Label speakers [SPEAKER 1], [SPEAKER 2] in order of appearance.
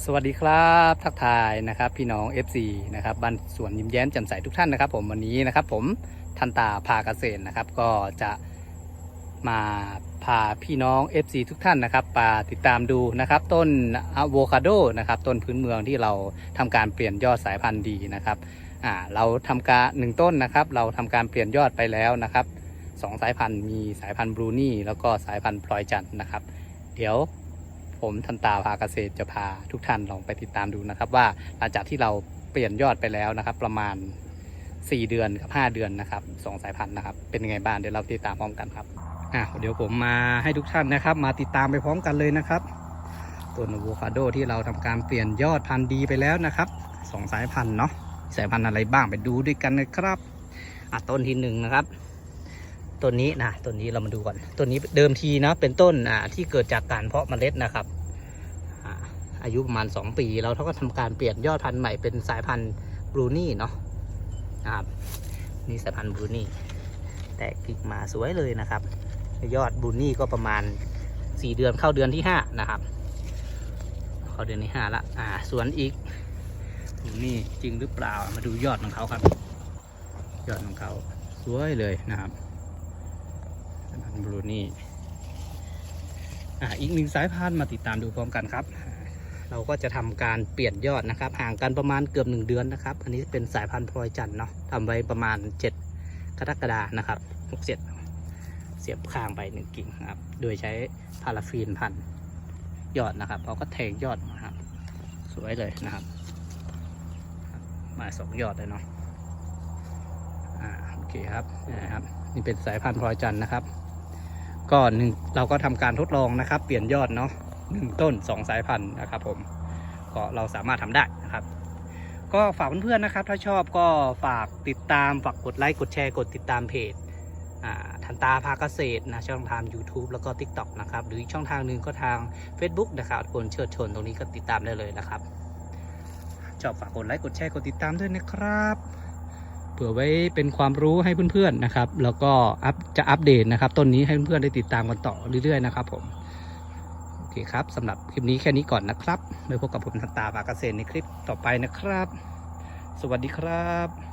[SPEAKER 1] สวัสดีครับทักทายนะครับ พี่น้อง FC นะครับบ้านสวนยิ้มแย้มแจ่มใสทุกท่านนะครับ ผมวันนี้นะครับ ผมทันตาพาเกษตรนะครับ ก็จะมาพาพี่น้อง FC ทุกท่านนะครับมาติดตามดูนะครับ ต้นอะโวคาโดนะครับต้นพื้นเมืองที่เราทำการเปลี่ยนยอดสายพันธุ์ดีนะครับอ่าเราทำการหนึ่งต้นนะครับ เราทำการเปลี่ยนยอดไปแล้วนะครับสองสายพันธุ์มีสายพันธุ์บรูนี่แล้วก็สายพันธุ์พลอยจันทร์นะครับ เดี๋ยว ผมทันตาพาเกษตรจะพาทุกท่านลองไปติดตามดูนะครับ ว่าหลังจากที่เราเปลี่ยนยอดไปแล้วนะครับ ประมาณ 4 เดือนกับ 5 เดือนนะครับสองสายพันธุ์นะครับ เป็นยังไงบ้างเดี๋ยวเราติดตามพร้อมกันครับอะเดี๋ยวผมมาให้ทุกท่านนะครับ มาติดตามไปพร้อมกันเลยนะครับต้นอะโวคาโดที่เราทำการเปลี่ยนยอดพันธุ์ดีไปแล้วนะครับสองสายพันธุ์เนาะสายพันธุ์อะไรบ้างไปดูด้วยกันนะครับอะต้นที่หนึ่งนะครับ ต้นนี้นะต้นนี้เรามาดูก่อนต้นนี้เดิมทีนะเป็นต้นอ่าที่เกิดจากการเพาะเมล็ดนะครับอาอายุประมาณ 2 ปีแล้วเขาก็ทำการเปลี่ยนยอดพันธุ์ใหม่เป็นสายพันธุ์บรูนี่เนาะนะครับนี่สายพันธุ์บรูนี่แตกกิ่งมาสวยเลยนะครับ ยอดบรูนี่ก็ประมาณ 4 เดือนเข้าเดือนที่ 5 นะครับ เข้าเดือนที่5ละอ่าส่วนอีกบรูนี่จริงหรือเปล่ามาดูยอดของเขาครับ ยอดของเขาสวยเลยนะครับ บรูนี่อ่ีกหนึ่งสายพันธุ์มาติดตามดูพร้อมกันครับ เราก็จะทำการเปลี่ยนยอดนะครับ ห่างกันประมาณเกือบหนึ่งเดือนนะครับ อันนี้เป็นสายพันธุ์พลอยจันทร์เนาะทำไว้ประมาณ7กรกฎานะครับหกเสียบเสียบข้างไปหนึ่งกิ่งนะครับ โดยใช้พาราฟีนพันยอดนะครับเราก็แทงยอดนะครับ สวยเลยนะครับครับ มาสองยอดเลยเนาะ อ่าโอเคครับนะครับ นี่เป็นสายพันธุ์พลอยจันทร์นะครับ ก็หนึ่งเราก็ทำการทดลองนะครับ เปลี่ยนยอดเนาะหนึ่งต้นสองสายพันธุ์นะครับผมก็เราสามารถทำได้นะครับ ก็ฝากเพื่อนๆนะครับ ถ้าชอบก็ฝากติดตามฝากกดไลค์กดแชร์กดติดตามเพจทันตาภาเกษตรนะช่องทาง YouTube แล้วก็ TikTok นะครับ หรืออีกช่องทางหนึ่งก็ทาง Facebook นะครับคนเชิดชนตรงนี้ก็ติดตามได้เลยนะครับ ชอบฝากกดไลค์กดแชร์กดติดตามด้วยนะครับ เผื่อไว้เป็นความรู้ให้เพื่อนๆนะครับ แล้วก็อัพจะอัปเดตนะครับ ต้นนี้ให้เพื่อนๆได้ติดตามกันต่อเรื่อยๆนะครับผมโอเคครับสำหรับคลิปนี้แค่นี้ก่อนนะครับไว้พบกับผมทันตาปากเกษตรในคลิปต่อไปนะครับ สวัสดีครับ